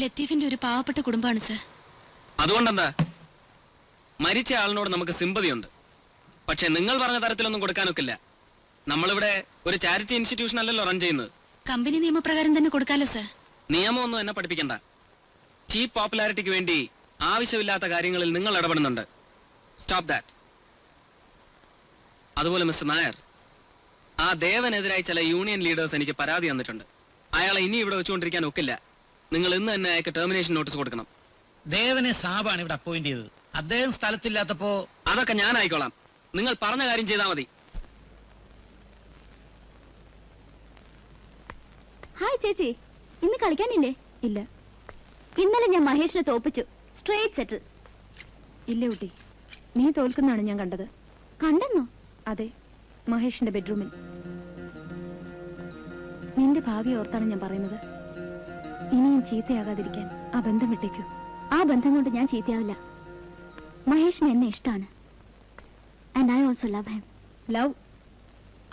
ലത്തീഫിന്റെ ഒരു പാവപ്പെട്ട കുടുംബമാണ് സർ. അതുകൊണ്ടെന്താ? മരിച്ച ആളിനോട് നമുക്ക് സിമ്പതിയുണ്ട്. പക്ഷെ നിങ്ങൾ പറഞ്ഞ തരത്തിലൊന്നും കൊടുക്കാനൊക്കില്ല. നമ്മളിവിടെ ഒരു ചാരിറ്റി ഇൻസ്റ്റിറ്റ്യൂഷൻ അല്ലല്ലോ റൺ ചെയ്യുന്നത്. കമ്പനി നിയമപ്രകാരം തന്നെ കൊടുക്കാലോ സർ. നിയമമൊന്നും എന്നെ പഠിപ്പിക്കണ്ട. ചീപ്പ് പോപ്പുലാരിറ്റിക്ക് വേണ്ടി ആവശ്യമില്ലാത്ത കാര്യങ്ങളിൽ നിങ്ങൾ ഇടപെടുന്നുണ്ട്. സ്റ്റോപ്പ് ദാറ്റ് അതുപോലെ മിസ്റ്റർ നായർ ആ ദേവനെതിരായി ചില യൂണിയൻ ലീഡേഴ്സ് എനിക്ക് പരാതി തന്നിട്ടുണ്ട്. അയാളെ ഇനി ഇവിടെ വെച്ചുകൊണ്ടിരിക്കാൻ ഒക്കില്ല. നിങ്ങൾ ഇന്ന് തന്നെ അയക്ക് ടെർമിനേഷൻ നോട്ടീസ് കൊടുക്കണം. ദേവനെ സാബാണ് ഇവിടെ അപ്പോയിന്റ് ചെയ്തത്. അദ്ദേഹം സ്ഥലത്തില്ലാത്തപ്പോ അതൊക്കെ ഞാൻ ആയിക്കോളാം. നിങ്ങൾ പറഞ്ഞ കാര്യം ചെയ്താൽ മതി. ഹായ് ചേച്ചി. ഇന്ന് കളിക്കാനില്ലേ? ഇല്ല. ഇന്നലെ ഞാൻ മഹേഷിനെ തോപ്പിച്ചു. സ്ട്രേറ്റ് സെറ്റിൽ ഇല്ല കുട്ടി? നീ തോൽക്കുന്നതാണ് ഞാൻ കണ്ടത്. കണ്ടെന്നോ? അതെ. മഹേഷിന്റെ ബെഡ്റൂമിൽ നിന്റെ ഭാവി ഓർത്താണ് ഞാൻ പറയുന്നത്. ഇനിയും ചീത്തയാകാതിരിക്കാൻ ആ ബന്ധം വിട്ടേക്കൂ. ആ ബന്ധം കൊണ്ട് ഞാൻ ചീത്തയാവില്ല. മഹേഷിന് എന്നെ ഇഷ്ടമാണ്. And I also love him love?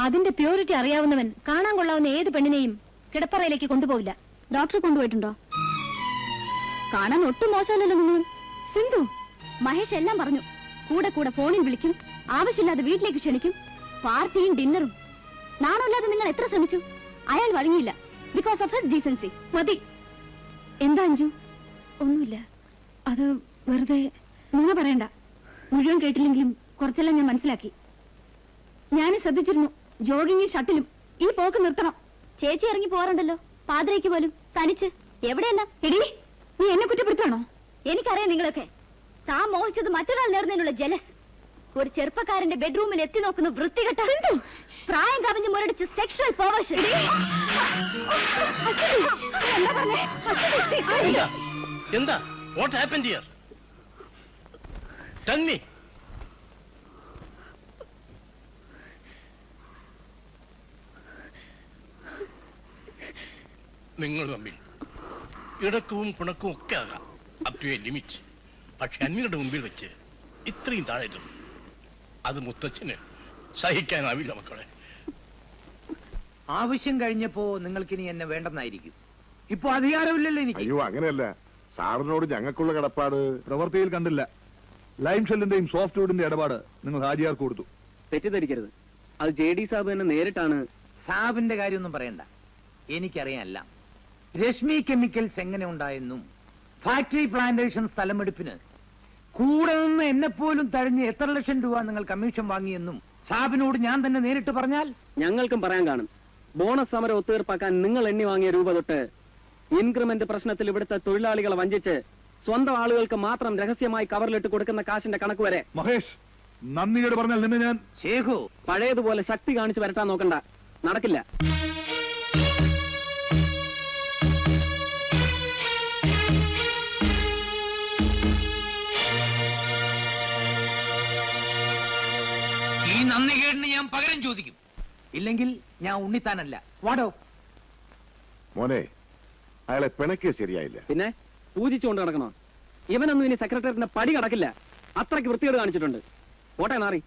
അതിന്റെ പ്യൂരിറ്റി അറിയാവുന്നവൻ കാണാൻ കൊള്ളാവുന്ന ഏത് പെണ്ണിനെയും കിടപ്പറയിലേക്ക് കൊണ്ടുപോകില്ല ഡോക്ടർ കൊണ്ടുപോയിട്ടുണ്ടോ? കാണാൻ ഒട്ടും മോശമല്ലല്ലോ നിങ്ങൾ സിന്ധു മഹേഷ് എല്ലാം പറഞ്ഞു. കൂടെ കൂടെ ഫോണിൽ വിളിക്കും ആവശ്യമില്ലാതെ വീട്ടിലേക്ക് ക്ഷണിക്കും പാർട്ടിയും ഡിന്നറും. നാണമില്ലാതെ നിങ്ങൾ എത്ര ശ്രമിച്ചു? അയാൾ വഴങ്ങിയില്ല. ബിക്കോസ് ഓഫ് ഹിസ് ഡീസൻസി മതി. എന്താ അഞ്ജു? ഒന്നുമില്ല. അത് വെറുതെ നിങ്ങൾ പറയണ്ട. മുഴുവൻ കേട്ടില്ലെങ്കിലും കുറച്ചെല്ലാം ഞാൻ മനസ്സിലാക്കി. ഞാൻ ശ്രദ്ധിച്ചിരുന്നു ജോഗിങ്ങും ഷട്ടിലും ഈ പോക്ക് നിർത്തണം. ചേച്ചി ഇറങ്ങി പോകാറുണ്ടല്ലോ. പാതിരയ്ക്ക് പോലും. തനിച്ച്. എവിടെയല്ല? എടി നീ എന്നെ കുറ്റപ്പെടുത്താണോ എനിക്കറിയാം നിങ്ങളൊക്കെ. താൻ മോഹിച്ചത് മറ്റൊരാൾ നേർന്നതിനുള്ള ജലസ് ഒരു ചെറുപ്പക്കാരന്റെ ബെഡ്റൂമിൽ എത്തി നോക്കുന്ന വൃത്തികെട്ട പ്രായം കവിഞ്ഞ് മുരടിച്ച് സെക്ഷൽ പോവേഷൻ എന്താ എന്താ? What happen here tell me നിങ്ങൾ തമ്മിൽ ഇടക്കവും പിണക്കവും ഒക്കെ ആകാം. അപ് ടു എ ലിമിറ്റ് പക്ഷെ അന്യരുടെ മുമ്പിൽ വെച്ച് ഇത്രയും താഴെ എത്തും. അത് മുത്തച്ഛന് സഹിക്കാനാവില്ല മക്കളെ. ആവശ്യം കഴിഞ്ഞപ്പോ നിങ്ങൾക്കിനി എന്നെ വേണ്ടെന്നായിരിക്കും. ഇപ്പൊ അധികാരമില്ലല്ലോ എനിക്ക്. അയ്യോ അങ്ങനെയല്ല. സാറിനോട് ഞങ്ങൾക്കുള്ള കടപ്പാട്. പ്രവൃത്തിയിൽ കണ്ടില്ല. ലൈം ഷെല്ലിന്റെയും സോഫ്റ്റ് വുഡിന്റെ ഇടപാട് നിങ്ങൾ ഹാജിയാർക്ക് കൊടുത്തു. തെറ്റിദ്ധരിക്കരുത്. അത് ജെ ഡി സാബ് തന്നെ നേരിട്ടാണ്. സാബിന്റെ കാര്യമൊന്നും പറയണ്ട. എനിക്കറിയാനല്ല. രശ്മി കെമിക്കൽസ് എങ്ങനെ ഉണ്ടായെന്നും ഫാക്ടറി പ്ലാന്റേഷൻ സ്ഥലമെടുപ്പിന് കൂടെ നിന്ന് എന്നെപ്പോലും തഴഞ്ഞ് എത്ര ലക്ഷം രൂപ നിങ്ങൾ കമ്മീഷൻ വാങ്ങിയെന്നും സാബിനോട് ഞാൻ തന്നെ നേരിട്ട് പറഞ്ഞാൽ ഞങ്ങൾക്കും പറയാൻ കാണും. ബോണസ് സമരം ഒത്തുതീർപ്പാക്കാൻ നിങ്ങൾ എണ്ണി വാങ്ങിയ രൂപ തൊട്ട് ഇൻക്രിമെന്റ് പ്രശ്നത്തിൽ ഇവിടുത്തെ തൊഴിലാളികളെ വഞ്ചിച്ച് സ്വന്തം ആളുകൾക്ക് മാത്രം രഹസ്യമായി കവറിലിട്ട് കൊടുക്കുന്ന കാശിന്റെ കണക്ക് വരെ. മഹേഷ് നന്ദിയോട് പറഞ്ഞാൽ നിന്നെ ഞാൻ ശേഖു പഴയതുപോലെ ശക്തി കാണിച്ചു വരട്ടാ നോക്കണ്ട. നടക്കില്ല. ഈ നന്ദികേടിന് ഞാൻ പകരം ചോദിക്കും. ഇല്ലെങ്കിൽ ഞാൻ ഉണ്ണിത്താനല്ല. വാടോ. മോനെ അയാളെ പിണക്കിയ ശരിയായില്ല. പിന്നെ പൂജിച്ചുകൊണ്ട് നടക്കണോ? ഇവനൊന്നും ഇനി സെക്രട്ടറിയറ്റിന്റെ പടി കടക്കില്ല. അത്രയ്ക്ക് വൃത്തികേട് കാണിച്ചിട്ടുണ്ട്. കോട്ടയം മാറി.